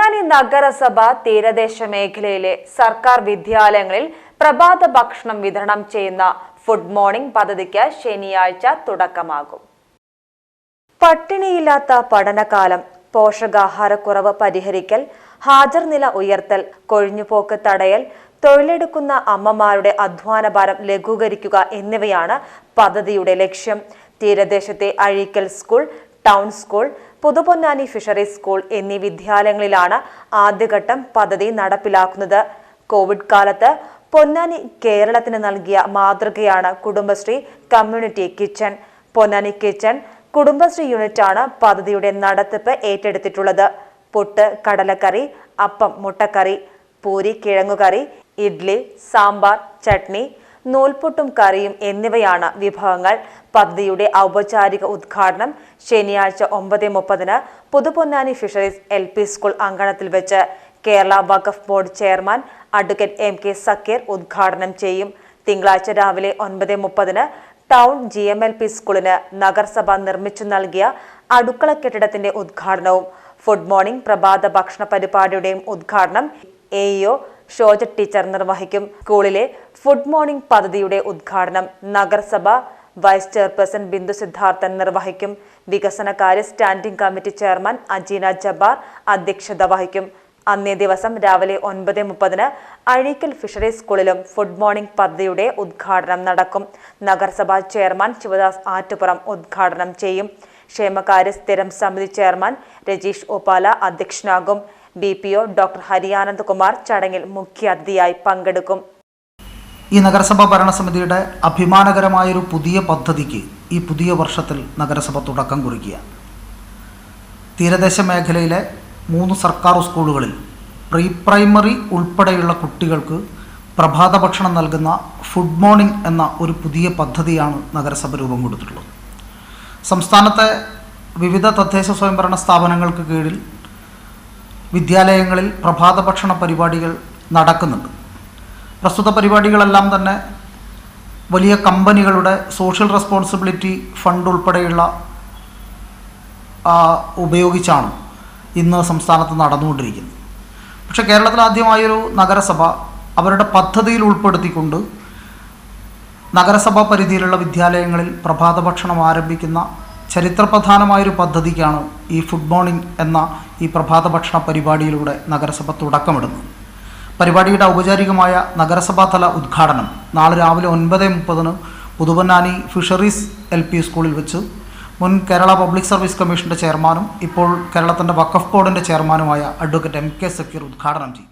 പൊന്നാനി നഗരസഭ തീരദേശ മേഖലയിലെ സർക്കാർ വിദ്യാലയങ്ങളിൽ പ്രഭാത ഭക്ഷണം വിതരണം ചെയ്യുന്ന ഫുഡ് മോർണിംഗ് പദ്ധതിക്ക് ശനിയാഴ്ച തുടക്കമാകും. പട്ടിണിയില്ലാത്ത പഠനകാലം പോഷകാഹാരക്കുറവ് പരിഹരിക്കൽ ഹാജർ നില ഉയർത്തൽ കൊഴിഞ്ഞുപോക്ക് തടയൽ തൊഴിലെടുക്കുന്ന അമ്മമാരുടെ അധ്വാനഭാരം ലഘൂകരിക്കുക എന്നിവയാണ് പദ്ധതിയുടെ ലക്ഷ്യം. തീരദേശത്തെ Azheekal school town school Puthuponnani fisheries school എന്നീ വിദ്യാലയങ്ങളിലാണ് ആദ്യഘട്ടം പദ്ധതി നടപ്പിലാക്കുന്നത്. കോവിഡ് കാലത്ത് പൊന്നാനി കേരളത്തിന് നൽകിയ മാതൃകയാണ് Kudumbashree community kitchen. Ponnani kitchen Kudumbashree യൂണിറ്റാണ് പദ്ധതിയുടെ നടത്തിപ്പ് ഏറ്റെടുത്തിട്ടുള്ളത്. പുട്ട് കടലക്കറി അപ്പം മുട്ടക്കറി പൂരി കിഴങ്ങുകറി ഇഡ്ലി സാമ്പാർ ചട്നി നൂൽപുട്ടും കറിയും എന്നിവയാണ് വിഭവങ്ങൾ. പദ്ധതിയുടെ ഔപചാരിക ഉദ്ഘാടനം ശനിയാഴ്ച ഒമ്പത് മുപ്പതിന് Puthuponnani fisheries L P school അങ്കണത്തിൽ വെച്ച് Kerala Waqf board chairman advocate M K Zakir ഉദ്ഘാടനം ചെയ്യും. തിങ്കളാഴ്ച രാവിലെ ഒൻപത് മുപ്പതിന് town G M L P സ്കൂളിന് നഗരസഭ നിർമ്മിച്ചു നൽകിയ അടുക്കള കെട്ടിടത്തിന്റെ ഉദ്ഘാടനവും. ഫുഡ് മോർണിംഗ് പ്രഭാത ഭക്ഷണ പരിപാടിയുടെയും ഉദ്ഘാടനം എ ഇഒ ഷോജ ടീച്ചർ നിർവഹിക്കും സ്കൂളിലെ ഫുഡ് മോർണിംഗ് പദ്ധതിയുടെ ഉദ്ഘാടനം നഗരസഭ വൈസ് ചെയർപേഴ്സൺ ബിന്ദു സിദ്ധാർത്ഥൻ നിർവഹിക്കും. വികസനകാര്യ standing committee chairman Ajeena Jabbar അധ്യക്ഷത വഹിക്കും. അന്നേ ദിവസം രാവിലെ ഒൻപത് മുപ്പതിന് അഴീക്കൽ ഫിഷറീസ് സ്കൂളിലും ഫുഡ് മോർണിംഗ് പദ്ധതിയുടെ ഉദ്ഘാടനം നടക്കും. നഗരസഭാ ചെയർമാൻ ശിവദാസ് ആറ്റുപുറം ഉദ്ഘാടനം ചെയ്യും. ക്ഷേമകാര്യ സ്ഥിരം സമിതി chairman Rajeesh ഒപാല അധ്യക്ഷനാകും. B P O doctor Harianand Kumar ചടങ്ങിൽ മുഖ്യാതിഥിയായി പങ്കെടുക്കും. ഈ നഗരസഭാ ഭരണസമിതിയുടെ അഭിമാനകരമായൊരു പുതിയ പദ്ധതിക്ക് ഈ പുതിയ വർഷത്തിൽ നഗരസഭ തുടക്കം കുറിക്കുക. തീരദേശ മേഖലയിലെ മൂന്ന് സർക്കാർ സ്കൂളുകളിൽ പ്രീ പ്രൈമറി ഉൾപ്പെടെയുള്ള കുട്ടികൾക്ക് പ്രഭാത ഭക്ഷണം നൽകുന്ന ഫുഡ് മോർണിംഗ് എന്ന ഒരു പുതിയ പദ്ധതിയാണ് നഗരസഭ രൂപം കൊടുത്തിട്ടുള്ളത്. സംസ്ഥാനത്തെ വിവിധ തദ്ദേശ സ്വയംഭരണ സ്ഥാപനങ്ങൾക്ക് കീഴിൽ വിദ്യാലയങ്ങളിൽ പ്രഭാത ഭക്ഷണ പരിപാടികൾ നടക്കുന്നുണ്ട്. പ്രസ്തുത പരിപാടികളെല്ലാം തന്നെ വലിയ കമ്പനികളുടെ സോഷ്യൽ റെസ്പോൺസിബിലിറ്റി ഫണ്ട് ഉൾപ്പെടെയുള്ള ഉപയോഗിച്ചാണ് ഇന്ന് സംസ്ഥാനത്ത് നടന്നുകൊണ്ടിരിക്കുന്നത്. പക്ഷേ കേരളത്തിൽ ആദ്യമായൊരു നഗരസഭ അവരുടെ പദ്ധതിയിൽ ഉൾപ്പെടുത്തിക്കൊണ്ട് നഗരസഭാ പരിധിയിലുള്ള വിദ്യാലയങ്ങളിൽ പ്രഭാത ഭക്ഷണം ആരംഭിക്കുന്ന ചരിത്രപ്രധാനമായൊരു പദ്ധതിക്കാണ് ഈ ഫുഡ് മോർണിംഗ് എന്ന ഈ പ്രഭാത ഭക്ഷണ പരിപാടിയിലൂടെ നഗരസഭ തുടക്കമിടുന്നത്. പരിപാടിയുടെ ഔപചാരികമായ നഗരസഭാതല ഉദ്ഘാടനം നാളെ രാവിലെ ഒൻപത് മുപ്പതിന് പുതുപന്നാനി ഫിഷറീസ് എൽ പി സ്കൂളിൽ വെച്ച് മുൻ കേരള പബ്ലിക് സർവീസ് കമ്മീഷന്റെ ചെയർമാനും ഇപ്പോൾ കേരളത്തിന്റെ വഖഫ് ബോർഡിന്റെ ചെയർമാനുമായ അഡ്വക്കേറ്റ് എം കെ സക്കീർ ഉദ്ഘാടനം ചെയ്യും.